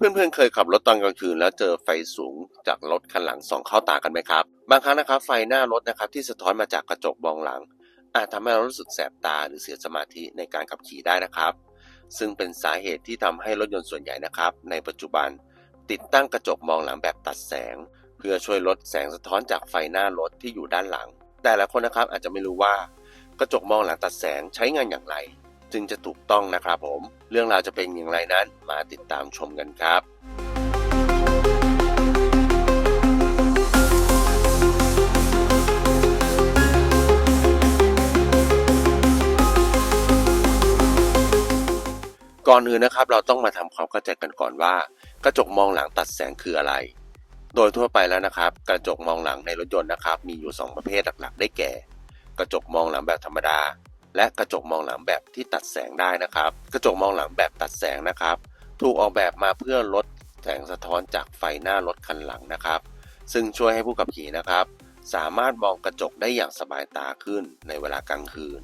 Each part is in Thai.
เพื่อนๆ เคยขับรถตอนกลางคืนแล้วเจอไฟสูงจากรถคันหลังส่องเข้าตากันไหมครับ บางครั้งนะครับไฟหน้ารถนะครับที่สะท้อนมาจากกระจกมองหลัง อาจทำให้เรารู้สึกแสบตาหรือเสียสมาธิในการขับขี่ได้นะครับ ซึ่งเป็นสาเหตุที่ทำให้รถยนต์ส่วนใหญ่นะครับ ในปัจจุบัน ติดตั้งกระจกมองหลังแบบตัดแสง เพื่อช่วยลดแสงสะท้อนจากไฟหน้ารถที่อยู่ด้านหลัง แต่หลายคนนะครับอาจจะไม่รู้ว่ากระจกมองหลังตัดแสงใช้งานอย่างไร จึงจะถูกต้องนะครับผม เรื่องราวจะเป็นอย่างไรนั้นมาติดตามชมกันครับก่อนอื่นนะครับเราต้องมาทำความเข้าใจกันก่อนว่า กระจกมองหลังตัดแสงคืออะไร โดยทั่วไปแล้วนะครับ กระจกมองหลังในรถยนต์นะครับ มีอยู่ 2 ประเภทหลักๆ ได้แก่ กระจกมองหลังแบบธรรมดา และกระจกมองหลังแบบที่ตัดแสงได้นะครับ กระจกมองหลังแบบตัดแสงนะครับ ถูกออกแบบมาเพื่อลดแสงสะท้อนจากไฟหน้ารถคันหลังนะครับ ซึ่งช่วยให้ผู้ขับขี่นะครับ สามารถมองกระจกได้อย่างสบายตาขึ้นในเวลากลางคืน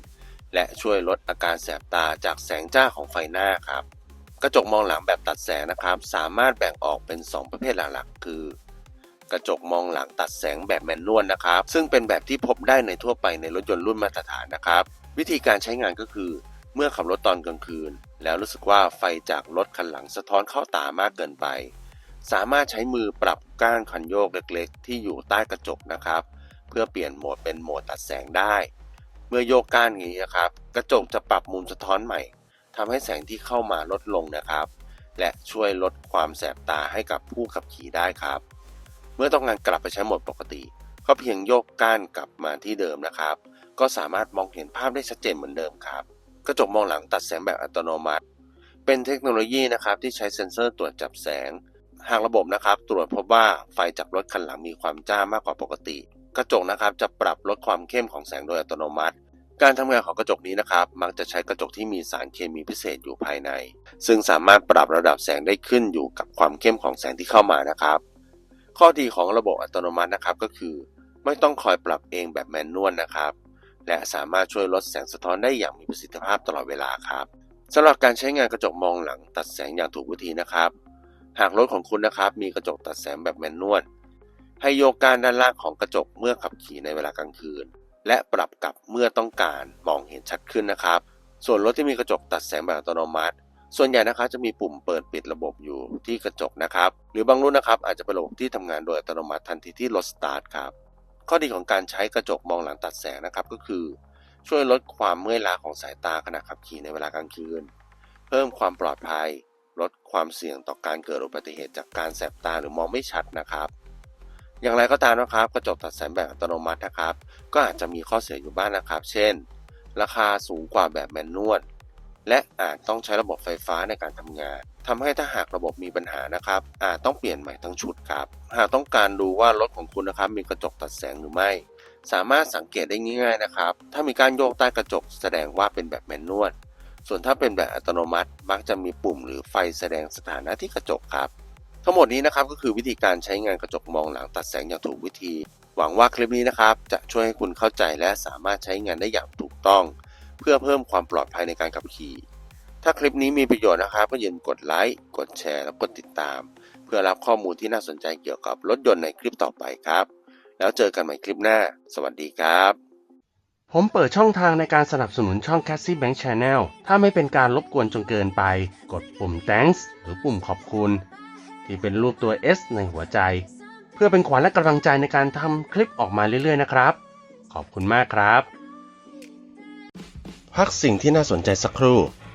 และช่วยลดอาการแสบตาจากแสงจ้าของไฟหน้าครับ กระจกมองหลังแบบตัดแสงนะครับ สามารถแบ่งออกเป็น 2 ประเภทหลักๆ คือกระจกมองหลังตัดแสงแบบแมนนวลนะครับ ซึ่งเป็นแบบที่พบได้ในทั่วไปในรถยนต์รุ่นมาตรฐานนะครับ วิธีการใช้งานก็คือ เมื่อขับรถตอนกลางคืน แล้วรู้สึกว่าไฟจากรถคันหลังสะท้อนเข้าตามากเกินไป สามารถใช้มือปรับก้านคันโยกเล็กๆ ที่อยู่ใต้กระจกนะครับ เพื่อเปลี่ยนโหมดเป็นโหมดตัดแสงได้ เมื่อโยกก้านอย่างนี้นะครับ กระจกจะปรับมุมสะท้อนใหม่ทำให้แสงที่เข้ามาลดลงนะครับ และช่วยลดความแสบตาให้กับผู้ขับขี่ได้ครับ เมื่อต้องการกลับไปใช้โหมดปกติ ก็เพียงโยกก้านกลับมาที่เดิมนะครับ ก็สามารถมองเห็นภาพได้ชัดเจนเหมือนเดิมครับ กระจกมองหลังตัดแสงแบบอัตโนมัติ เป็นเทคโนโลยีนะครับที่ใช้เซ็นเซอร์ตรวจจับแสง หากระบบนะครับ ตรวจพบว่าไฟจากรถคันหลังมีความจ้ามากกว่าปกติ กระจกนะครับจะปรับลดความเข้มของแสงโดยอัตโนมัติ การทำงานของกระจกนี้นะครับ มักจะใช้กระจกที่มีสารเคมีพิเศษอยู่ภายใน ซึ่งสามารถปรับระดับแสงได้ขึ้นอยู่กับความเข้มของแสงที่เข้ามานะครับ ข้อดีของระบบอัตโนมัตินะครับก็คือ ไม่ต้องคอยปรับเองแบบแมนนวลนะครับ และสามารถช่วยลดแสงสะท้อนได้อย่างมีประสิทธิภาพตลอดเวลาครับสำหรับการใช้งานกระจกมองหลังตัดแสงอย่างถูกวิธีนะครับ หากรถของคุณนะครับมีกระจกตัดแสงแบบแมนนวลให้โยกกานด้านล่างของกระจกเมื่อขับขี่ในเวลากลางคืน และปรับกลับเมื่อต้องการมองเห็นชัดขึ้นนะครับ ส่วนรถที่มีกระจกตัดแสงแบบอัตโนมัติ ส่วนใหญ่นะครับจะมีปุ่มเปิดปิดระบบอยู่ที่กระจกนะครับ หรือบางรุ่นนะครับอาจจะเป็นระบบที่ทำงานโดยอัตโนมัติทันทีที่รถสตาร์ทครับ ข้อดีของการใช้กระจกมองหลังตัดแสงนะครับ ก็คือช่วยลดความเมื่อยล้าของสายตาขณะขับขี่ในเวลากลางคืน เพิ่มความปลอดภัย ลดความเสี่ยงต่อการเกิดอุบัติเหตุจากการแสบตาหรือมองไม่ชัดนะครับ อย่างไรก็ตามนะครับกระจกตัดแสงแบบอัตโนมัตินะครับ ก็อาจจะมีข้อเสียอยู่บ้างนะครับ เช่น ราคาสูงกว่าแบบแมนนวลและอาจต้องใช้ระบบไฟฟ้าในการทำงาน ทำให้ถ้าหากระบบมีปัญหานะครับ อาจต้องเปลี่ยนใหม่ทั้งชุดครับ หากต้องการดูว่ารถของคุณนะครับมีกระจกตัดแสงหรือไม่ สามารถสังเกตได้ง่ายๆนะครับ ถ้ามีการโยกใต้กระจกแสดงว่าเป็นแบบแมนนวล ส่วนถ้าเป็นแบบอัตโนมัติ มักจะมีปุ่มหรือไฟแสดงสถานะที่กระจกครับ ทั้งหมดนี้นะครับก็คือวิธีการใช้งานกระจกมองหลังตัดแสงอย่างถูกวิธี หวังว่าคลิปนี้นะครับจะช่วยให้คุณเข้าใจและสามารถใช้งานได้อย่างถูกต้อง เพื่อเพิ่มความปลอดภัยในการขับขี่ ถ้าคลิปนี้มีประโยชน์นะครับ ก็อย่าลืมกดไลค์กดแชร์และกดติดตาม เพื่อรับข้อมูลที่น่าสนใจเกี่ยวกับรถยนต์ในคลิปต่อไปครับ แล้วเจอกันใหม่คลิปหน้า สวัสดีครับ ผมเปิดช่องทางในการสนับสนุนช่อง Cassie Bank Channel ถ้าไม่เป็นการรบกวนจนเกินไป กดปุ่ม thanks หรือปุ่มขอบคุณ ที่เป็นรูปตัว S ในหัวใจ เพื่อเป็นขวัญและกำลังใจในการทำคลิปออกมาเรื่อยๆนะครับ ขอบคุณมากครับ พักสิ่งที่น่าสนใจสักครู่